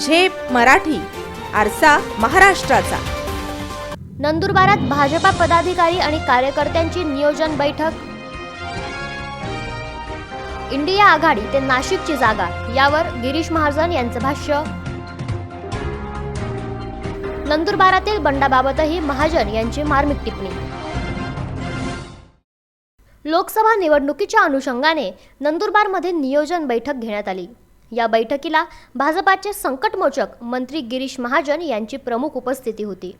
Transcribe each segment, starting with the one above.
झेप मराठी आरसा महाराष्ट्राचा. नंदुरबारात भाजपा पदाधिकारी आणि कार्यकर्त्यांची नियोजन बैठक. इंडिया आघाडी ते नाशिकची जागा यावर गिरीश महाजन यांचं भाष्य. नंदुरबारातील बंडाबाबतही महाजन यांची मार्मिक टिप्पणी. लोकसभा निवडणुकीच्या अनुषंगाने नंदुरबारमध्ये नियोजन बैठक घेण्यात आली. या बैठकीला भाजपाचे संकटमोचक मंत्री गिरीश महाजन यांची प्रमुख उपस्थिती होती.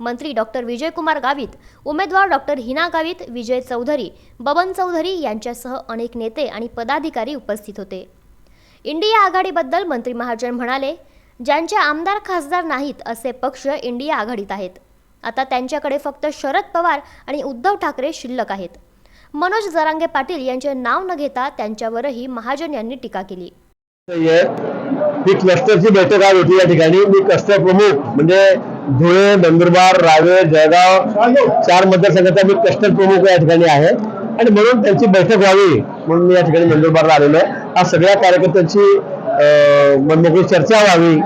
मंत्री डॉक्टर विजयकुमार गावित उमेदवार डॉक्टर हिना गावित विजय चौधरी बबन चौधरी यांच्यासह अनेक नेते आणि पदाधिकारी उपस्थित होते. इंडिया आघाडीबद्दल मंत्री महाजन म्हणाले ज्यांचे आमदार खासदार नाहीत असे पक्ष इंडिया आघाडीत आहेत. आता त्यांच्याकडे फक्त शरद पवार आणि उद्धव ठाकरे शिल्लक आहेत. मनोज जरांगे पाटील यांचे नाव न घेता त्यांच्यावरही महाजन यांनी टीका केली. ही क्लस्टरची बैठक आज होती या ठिकाणी. मी क्लस्टर प्रमुख म्हणजे धुळे नंदुरबार रावेर जळगाव चार मतदारसंघाचा मी क्लस्टर प्रमुख या ठिकाणी आहे. आणि म्हणून त्यांची बैठक व्हावी म्हणून मी या ठिकाणी नंदुरबारला आलेलो आहे. आज सगळ्या कार्यकर्त्यांची अं, मनमोकळी चर्चा व्हावी.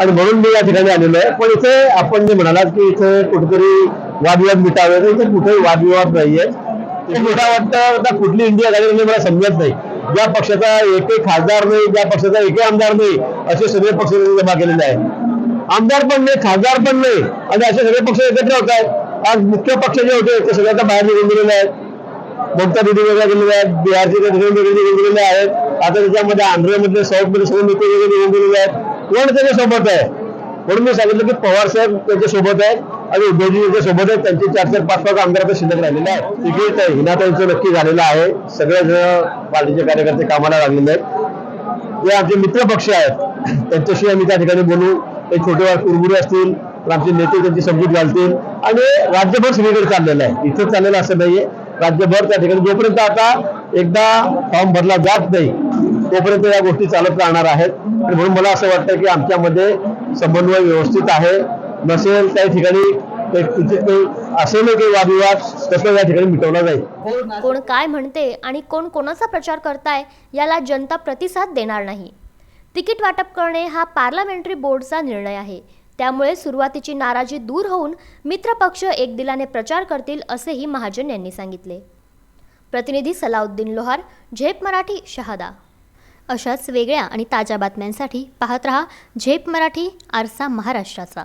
आणि म्हणून मी या ठिकाणी आलेलो आहे. पण इथे आपण जे म्हणालात की इथे कुठेतरी वादविवाद मिटावे. तर इथे कुठेही वादविवाद नाहीये. इथे मला वाटतं आता कुठली इंडिया झाली मला समजत नाही. ज्या पक्षाचा एकही खासदार नाही ज्या पक्षाचा एकही आमदार नाही असे सगळे पक्ष जमा केलेले आहेत. आमदार पण नाही खासदार पण नाही आणि असे सगळे पक्ष एकत्र होत आहेत. आज मुख्य पक्ष जे होते ते सगळ्यांना बाहेर निघून गेलेले आहेत. ममता दिदी वेगळ्या गेलेल्या आहेत बिहारचे निघून गेलेले आहेत. आता त्याच्यामध्ये आंध्रमधले साऊथमध्ये सगळे नेते वेगळे निघून गेलेले आहेत. कोण त्याच्यासोबत आहे? म्हणून मी सांगितलं की पवार साहेब त्यांच्यासोबत आहेत. आणि उद्धवजी सोबतच त्यांचे चार चार पाच पाच आमदार आता शिल्लक राहिलेले आहेत तिकीट हिनाताईचं नक्की झालेलं आहे. सगळेजण पार्टीचे कार्यकर्ते कामाला लागलेले आहेत. जे आमचे मित्र पक्ष आहेत. त्यांच्याशी आम्ही त्या ठिकाणी बोलू. ते छोटे कुरगुरे असतील तर आमचे नेते त्यांची समजूत घालतील. आणि राज्यभर सगळीकडे चाललेलं आहे. इथं चाललेलं असं नाहीये. राज्यभर त्या ठिकाणी जोपर्यंत आता एकदा फॉर्म भरला जात नाही तोपर्यंत या गोष्टी चालत राहणार आहेत. आणि म्हणून मला असं वाटतं की आमच्यामध्ये समन्वय व्यवस्थित आहे. नसेल काही ठिकाणी काही असेल वादविवाद तसं या ठिकाणी मिटवला जाईल. कोण काय म्हणते आणि कोण कोणाचा प्रचार करताय याला जनता प्रतिसाद देणार नाही. तिकीट वाटप करणे हा पार्लमेंटरी बोर्डचा निर्णय आहे. त्यामुळे सुरुवातीची नाराजी दूर होऊन मित्रपक्ष एकदिलाने प्रचार करतील असेही महाजन यांनी सांगितले. प्रतिनिधी सलाउद्दीन लोहार झेप मराठी शहादा. अशाच वेगळ्या आणि ताज्या बातम्यांसाठी पाहत रहा झेप मराठी आरसा महाराष्ट्राचा.